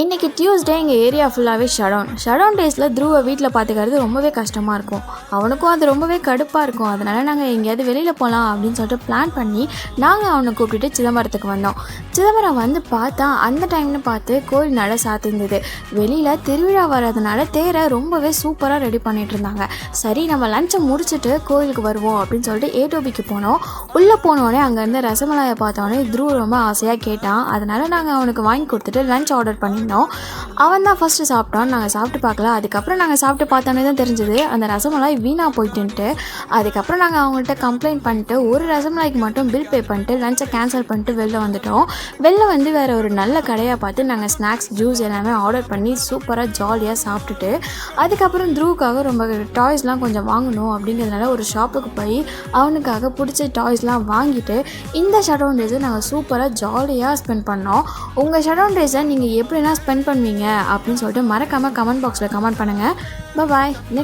இன்றைக்கி டியூஸ்டே எங்கள் ஏரியா ஃபுல்லாகவே ஷடவுன் ஷடவுன் டேஸில் த்ரூவை வீட்டில் பார்த்துக்கிறது ரொம்பவே கஷ்டமாக இருக்கும். அவனுக்கும் அது ரொம்பவே கடுப்பாக இருக்கும். அதனால் நாங்கள் எங்கேயாவது வெளியில் போகலாம் அப்படின்னு சொல்லிட்டு பிளான் பண்ணி நாங்கள் அவனை கூப்பிட்டுட்டு சிதம்பரத்துக்கு வந்தோம். சிதம்பரம் வந்து பார்த்தா அந்த டைம்னு பார்த்து கோயில் நட சாத்திருந்தது. வெளியில் திருவிழா வர்றதுனால தேரை ரொம்பவே சூப்பராக ரெடி பண்ணிட்டு இருந்தாங்க. சரி நம்ம லஞ்சை முடிச்சுட்டு கோயிலுக்கு வருவோம் அப்படின்னு சொல்லிட்டு ஏடோபிக்கு போனோம். உள்ளே போனோடனே அங்கேருந்து ரசமலாயை பார்த்தோன்னே த்ரூ ரொம்ப ஆசையாக கேட்டான். அதனால் நாங்கள் அவனுக்கு வாங்கி கொடுத்துட்டு லஞ்ச் ஆர்டர் பண்ணி no。அவன் தான் ஃபஸ்ட்டு சாப்பிட்டான். நாங்கள் சாப்பிட்டு பார்க்கல. அதுக்கப்புறம் நாங்கள் சாப்பிட்டு பார்த்தோன்னே தான் தெரிஞ்சது. அந்த ரசமலாய் வீணாக போயிட்டுன்ட்டு அதுக்கப்புறம் நாங்கள் அவங்கள்ட்ட கம்ப்ளைண்ட் பண்ணிட்டு ஒரு ரசமலாய்க்கு மட்டும் பில் பே பண்ணிட்டு லஞ்சை கேன்சல் பண்ணிட்டு வெளில வந்துட்டோம். வெளில வந்து வேறு ஒரு நல்ல கடையாக பார்த்து நாங்கள் ஸ்நாக்ஸ் ஜூஸ் எல்லாமே ஆர்டர் பண்ணி சூப்பராக ஜாலியாக சாப்பிட்டுட்டு அதுக்கப்புறம் த்ரூவுக்காக ரொம்ப டாய்ஸ்லாம் கொஞ்சம் வாங்கணும் அப்படிங்கிறதுனால ஒரு ஷாப்புக்கு போய் அவனுக்காக பிடிச்ச டாய்ஸ்லாம் வாங்கிட்டு இந்த ஷடோன் டேஸை நாங்கள் சூப்பராக ஜாலியாக ஸ்பெண்ட் பண்ணோம். உங்கள் ஷடோன் டேஸை நீங்கள் எப்படின்னா ஸ்பெண்ட் பண்ணுவீங்க? அப்படின்னு சொல்லிட்டு மறக்காமல் கமெண்ட் பாக்ஸில் கமெண்ட் பண்ணுங்கள் பாய் நெக்ஸ்ட்